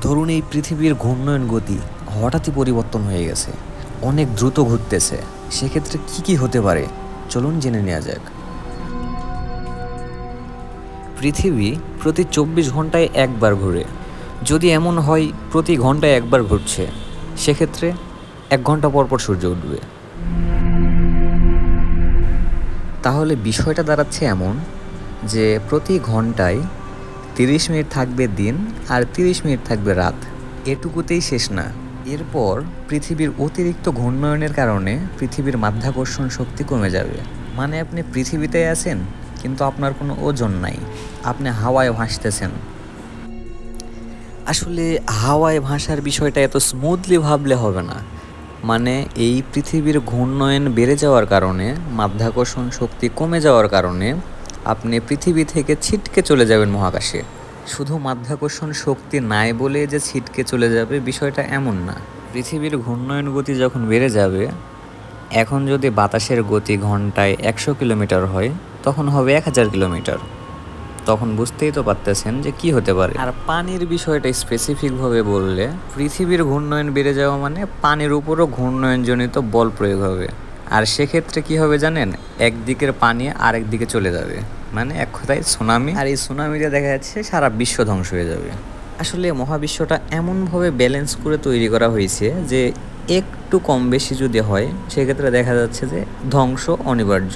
ধরুন এই পৃথিবীর ঘূর্ণয়ন গতি হঠাৎই পরিবর্তন হয়ে গেছে। অনেক দ্রুত ঘুরতেছে সেক্ষেত্রে কি কি হতে পারে? চলুন জেনে নেওয়া যাক। পৃথিবী প্রতি চব্বিশ ঘন্টায় একবার ঘুরে। যদি এমন হয়, প্রতি ঘন্টায় একবার ঘুরছে। সেক্ষেত্রে এক ঘণ্টা পর পর সূর্য উঠবে। তাহলে বিষয়টা দাঁড়াচ্ছে এমন যে প্রতি ঘন্টায় তিরিশ মিনিট থাকবে দিন আর তিরিশ মিনিট থাকবে রাত। এটুকুতেই শেষ না। এরপর পৃথিবীর অতিরিক্ত ঘূর্ণয়নের কারণে পৃথিবীর মাধ্যাকর্ষণ শক্তি কমে যাবে। মানে আপনি পৃথিবীতে আছেন, কিন্তু আপনার কোনো ওজন নাই। আপনি হাওয়ায় ভাসতেছেন। আসলে হাওয়ায় ভাসার বিষয়টা এত স্মুথলি ভাবলে হবে না। মানে এই পৃথিবীর ঘূর্ণয়ন বেড়ে যাওয়ার কারণে, মাধ্যাকর্ষণ শক্তি কমে যাওয়ার কারণে আপনি পৃথিবী থেকে ছিটকে চলে যাবেন মহাকাশে। শুধু মাধ্যাকর্ষণ শক্তি নাই বলে যে ছিটকে চলে যাবে, বিষয়টা এমন না। পৃথিবীর ঘূর্ণয়ন গতি যখন বেড়ে যাবে, এখন যদি বাতাসের গতি ঘন্টায় একশো কিলোমিটার হয়, তখন হবে এক হাজার কিলোমিটার। তখন বুঝতেই তো পারতেছেন যে কি হতে পারে। আর পানির বিষয়টা স্পেসিফিকভাবে বললে, পৃথিবীর ঘূর্ণয়ন বেড়ে যাওয়া মানে পানির উপরও ঘূর্ণয়নজনিত বল প্রয়োগ হবে। আর সেক্ষেত্রে কি হবে জানেন? একদিকের পানি আরেক দিকে চলে যাবে। মানে এক কথায় সুনামি আর এই সুনামিতে দেখা যাচ্ছে সারা বিশ্ব ধ্বংস হয়ে যাবে। আসলে মহাবিশ্বটা এমনভাবে ব্যালেন্স করে তৈরি করা হয়েছে যে একটু কম বেশি যদি হয়, সেক্ষেত্রে দেখা যাচ্ছে যে ধ্বংস অনিবার্য।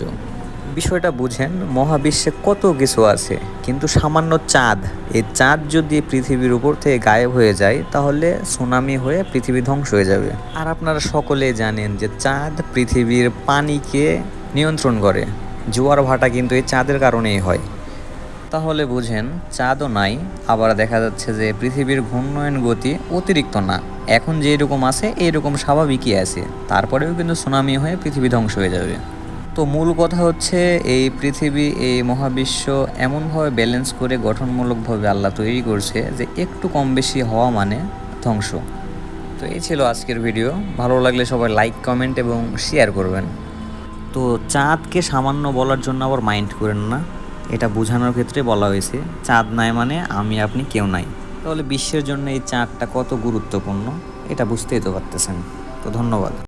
বিষয়টা বুঝেন, মহাবিশ্বে কত কিছু আছে, কিন্তু সামান্য চাঁদ, এই চাঁদ যদি পৃথিবীর উপর থেকে গায়েব হয়ে যায়, তাহলে সুনামি হয়ে পৃথিবী ধ্বংস হয়ে যাবে। আর আপনারা সকলে জানেন যে চাঁদ পৃথিবীর পানিকে নিয়ন্ত্রণ করে, জোয়ার ভাটা কিন্তু এই চাঁদের কারণেই হয়। তাহলে বুঝেন, চাঁদও নাই, আবার দেখা যাচ্ছে যে পৃথিবীর ঘূর্ণয়ন গতি অতিরিক্ত না, এখন যেরকম আছে এইরকম স্বাভাবিকই আছে, তারপরেও কিন্তু সুনামি হয়ে পৃথিবী ধ্বংস হয়ে যাবে। তো মূল কথা হচ্ছে এই পৃথিবী, এই মহাবিশ্ব এমনভাবে ব্যালেন্স করে গঠনমূলকভাবে আল্লাহ তৈরি করছে যে একটু কম বেশি হওয়া মানে ধ্বংস। তো এই ছিল আজকের ভিডিও ভালো লাগলে সবাই লাইক কমেন্ট এবং শেয়ার করবেন। তো চাঁদকে সামান্য বলার জন্য আবার মাইন্ড করেন না। এটা বোঝানোর ক্ষেত্রে বলা হয়েছে, চাঁদ নাই মানে আমি, আপনি, কেউ নাই। তাহলে বিশ্বের জন্য এই চাঁদটা কত গুরুত্বপূর্ণ? এটা বুঝতেই তো পারতেছেন। তো ধন্যবাদ।